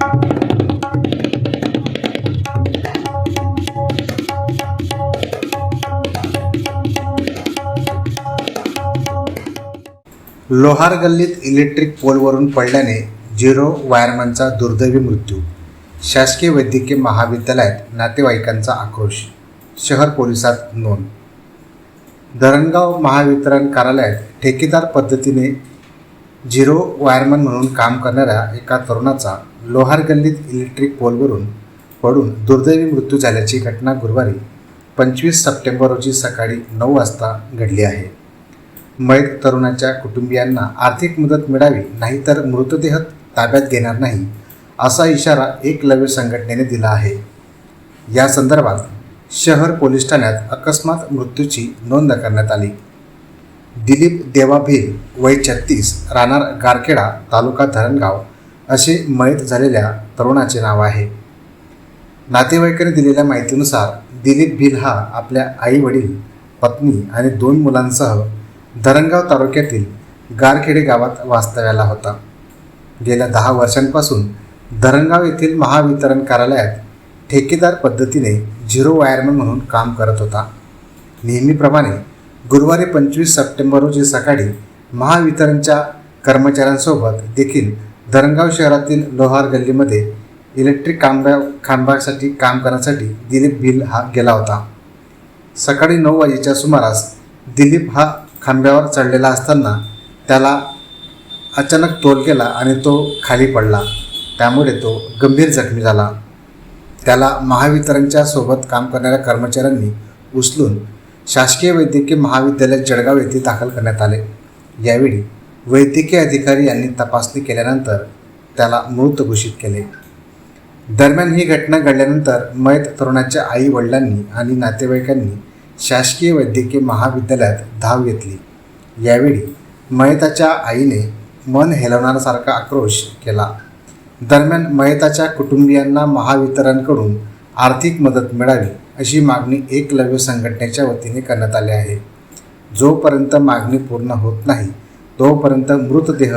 लोहार गल्लीत इलेक्ट्रिक पोलवरून पडल्याने झिरो वायरमनचा दुर्दैवी मृत्यू. शासकीय वैद्यकीय महाविद्यालयात नातेवाईकांचा आक्रोश. शहर पोलिसात नोंद. धरणगाव महावितरण कार्यालयात ठेकेदार पद्धतीने झिरो वायरमन म्हणून काम करणाऱ्या एका तरुणाचा लोहार गल्लीत इलेक्ट्रिक पोलवरून पडून दुर्दैवी मृत्यू झाल्याची घटना गुरुवारी पंचवीस सप्टेंबर रोजी सकाळी नऊ वाजता घडली आहे. मयत तरुणाच्या कुटुंबियांना आर्थिक मदत मिळावी नाहीतर मृतदेह ताब्यात घेणार नाही असा इशारा एकलव्य संघटनेने दिला आहे. या संदर्भात शहर पोलीस ठाण्यात अकस्मात मृत्यूची नोंद करण्यात आली. दिलीप देवा भिल वय छत्तीस राहणार गारखेडा तालुका धरणगाव असे मयत झालेल्या तरुणाचे नाव आहे. नातेवाईकांनी दिलेल्या माहितीनुसार दिलीप भिल हा आपल्या आई वडील पत्नी आणि दोन मुलांसह धरणगाव तालुक्यातील गारखेडे गावात वास्तव्याला होता. गेल्या दहा वर्षांपासून धरणगाव येथील महावितरण कार्यालयात ठेकेदार पद्धतीने झिरो वायरमन म्हणून काम करत होता. नेहमीप्रमाणे गुरुवारी पंचवीस सप्टेंबर रोजी सकाळी महावितरणच्या कर्मचाऱ्यांसोबत देखील धरणगाव शहरातील लोहार गल्लीमध्ये इलेक्ट्रिक कामगा खांबासाठी काम करण्यासाठी दिलीप भिल हा गेला होता. सकाळी नऊ वाजेच्या सुमारास दिलीप हा खांब्यावर चढलेला असताना त्याला अचानक तोल गेला आणि तो खाली पडला. त्यामुळे तो गंभीर जखमी झाला. त्याला महावितरणच्या सोबत काम करणाऱ्या कर्मचाऱ्यांनी उचलून शासकीय वैद्यकीय महाविद्यालय जळगाव येथे दाखल करण्यात आले. यावेळी वैद्यकीय अधिकारी यांनी तपासणी केल्यानंतर त्याला मृत घोषित केले. दरम्यान ही घटना घडल्यानंतर मयत तरुणाच्या आई वडिलांनी आणि नातेवाईकांनी शासकीय वैद्यकीय महाविद्यालयात धाव घेतली. यावेळी मयताच्या आईने मन हेलवणारासारखा आक्रोश केला. दरम्यान मयताच्या कुटुंबियांना महावितरणकडून आर्थिक मदत मिळावी अशी मागणी एकलव्य संघटनेच्या वतीने करण्यात आली आहे. जोपर्यंत मागणी पूर्ण होत नाही तोपर्यंत मृतदेह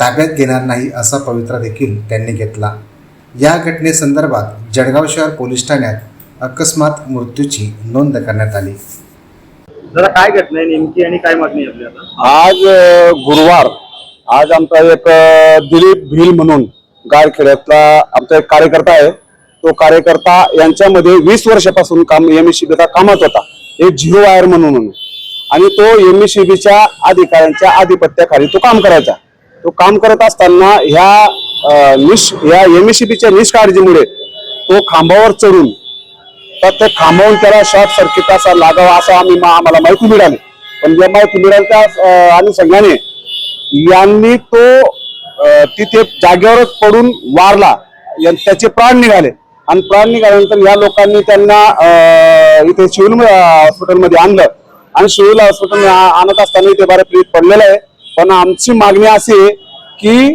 ताब्यात घेणार नाही असा पवित्रा देखील त्यांनी घेतला. या घटनेसंदर्भात जळगाव शहर पोलीस ठाण्यात अकस्मात मृत्यूची नोंद करण्यात आली. दादा काय घटना आहे? नेमकी आणि काय मागणी आहे आपली आता? आज गुरुवार आज आमचा एक दिलीप भिल म्हणून गारखेड्यातला आमचा एक कार्यकर्ता आहे. तो कार्यकर्ता यांच्यामध्ये वीस वर्षापासून काम एम एस कामात होता. एक झिरो वायर म्हणून. आणि तो एम एस अधिकाऱ्यांच्या आधिपत्याखाली तो काम करायचा. तो काम करत असताना ह्या निश निष ह्या एम एस निष्काळजीमुळे तो खांबावर चढून तर ते थांबवून त्याला शॉर्ट सर्किट असा लागावा असं आम्ही मा- आम्हाला माहिती मिळाली. पण या माहिती मिळाली त्या अनुषंगाने यांनी तो तिथे जागेवरच पडून वारला. या- त्याचे प्राण निघाले. आणि प्राण निघाल्यानंतर या लोकांनी त्यांना इथे सिव्हिल हॉस्पिटलमध्ये आणलं. आणि सिव्हिल हॉस्पिटल आणत असताना इथे बऱ्यापैकी पडलेलं आहे. पण आमची मागणी अशी आहे की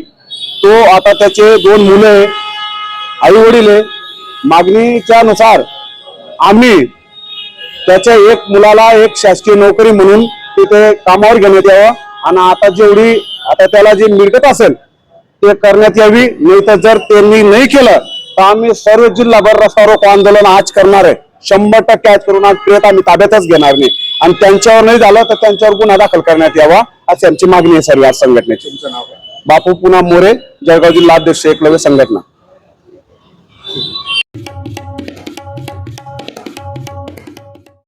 तो आता त्याचे दोन मुलं आहे आई वडील आहे. मागणीच्या नुसार आम्ही त्याच्या एक मुलाला एक शासकीय नोकरी म्हणून तिथे कामावर घेण्यात यावं. आणि आता जेवढी आता त्याला जी मिळकत असेल ते करण्यात यावी. नाही तर जर त्यांनी नाही केलं तर आम्ही सर्व जिल्हाभर रस्ता रोको आंदोलन आज करणार आहे. शंभर टक्के आज करून आज आम्ही ताब्यातच घेणार नाही. आणि त्यांच्यावर नाही झालं तर त्यांच्यावर गुन्हा दाखल करण्यात यावा अशी आमची मागणी आहे सर्व आज संघटनेची. नाव बापू पुन्हा मोरे जळगाव जिल्हा अध्यक्ष एकलव्य संघटना.